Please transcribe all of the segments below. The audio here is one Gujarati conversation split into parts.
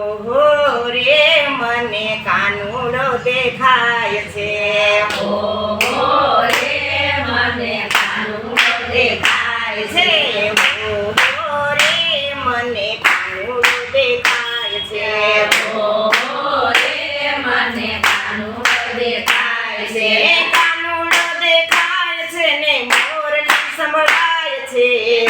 ઓહો રે મને કાનુડો દેખાય છે. ઓહો રે મને કાનુડો દેખાય છે. ઓહો રે મને કાનુડો દેખાય છે. ઓહો રે મને કાનુડો દેખાય છે. કાનુડો દેખાય છે ને મોરલી સંભળાય છે.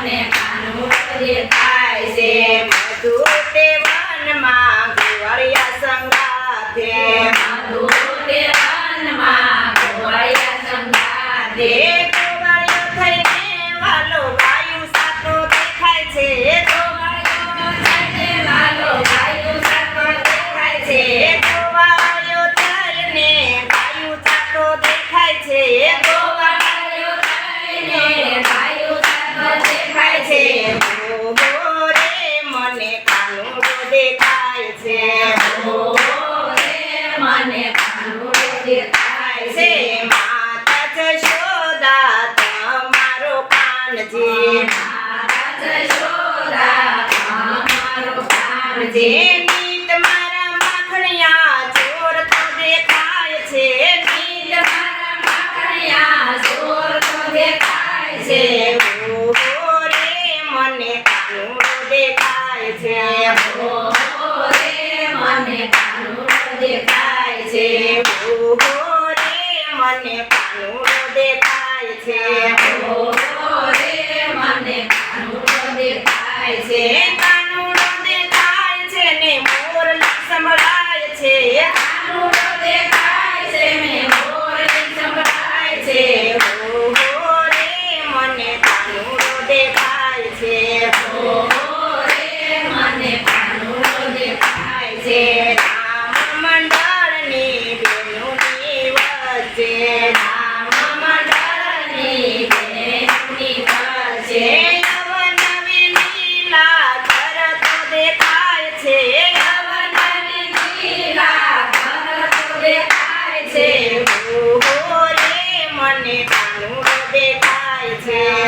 Amén. જે નીત ચોર તો દેખાય છે નીત ચોર તો દેખાય છે. ઓ રે, મને કાનુડો દેખાય છે. ઓ રે, મને કાનુડો દેખાય છે. ઓ મને કાનુડો દેખાય છે. ઓ થાય છે. Yeah.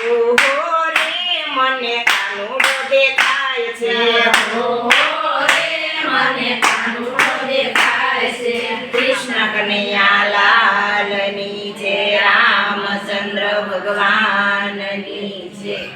કાનું મને કાનું બધે છે મને કાનું બધે છે. કૃષ્ણ કનૈયા